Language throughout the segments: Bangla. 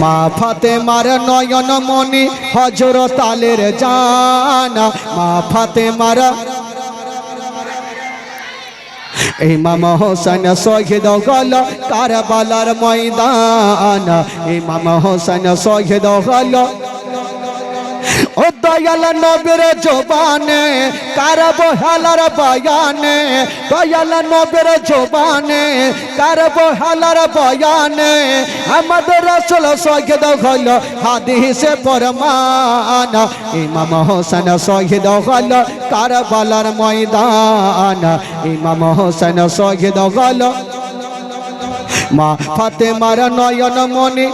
মা ফাতে মার নয়ন মনি হজর তালের জানা। মা ফাতে মারা ইমাম হোসেন শহীদ হল কারবালার ময়দান। ইমাম হোসেন শহীদ হল ও দয়াল নবীর জবানে, কারব হালার বয়ানে, দয়াল নবীর জবানে, কারব হালার বয়ানে, আমাদের রসুল শহীদ হল হাদিসে ফরমান, ইমাম হোসেন শহীদ হল কারবালার ময়দান, ইমাম হোসেন শহীদ হল মা ফাতেমার নয়ন মনি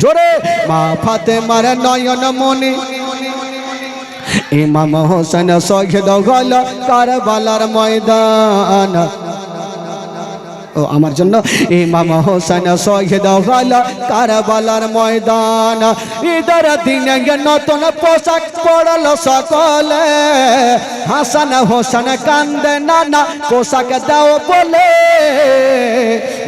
জোরে। মা ফাতেমার নয়ন মনি। ইমাম হোসেন শহীদ হল কারবালার ময়দান। ও, আমার জন্য ইমাম হোসেন শহীদ হল কারবালার ময়দান। ঈদের দিনে নতুন পোশাক পড়ল সকলে, হাসান হোসেন কান্দে নানা পোশাক দাও বলে।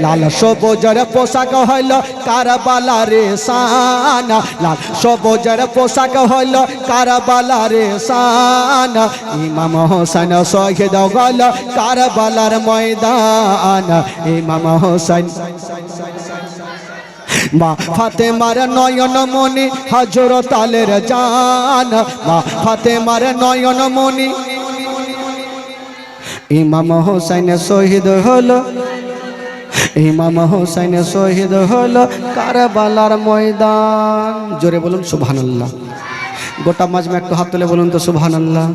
লাল সবুজের পোশাক হইল কারবালার শান লাল সবুজের পোশাক হইল কারবালার শান ইমাম হোসেন শহীদ হল কারবালার ময়দান। ইমাম হোসেন মা ফাতেমার নয়ন মনি হজরত আলের জান। মা ফাতেমার নয়ন মনি ইমাম হোসেন শহীদ হলো। ইমাম হোসেন শহীদ হলো কারবালার ময়দান। জোরে বলুন সুবহানাল্লাহ। গোটা মাজমে একটু হাত তুলে বলুন তো সুবহানাল্লাহ।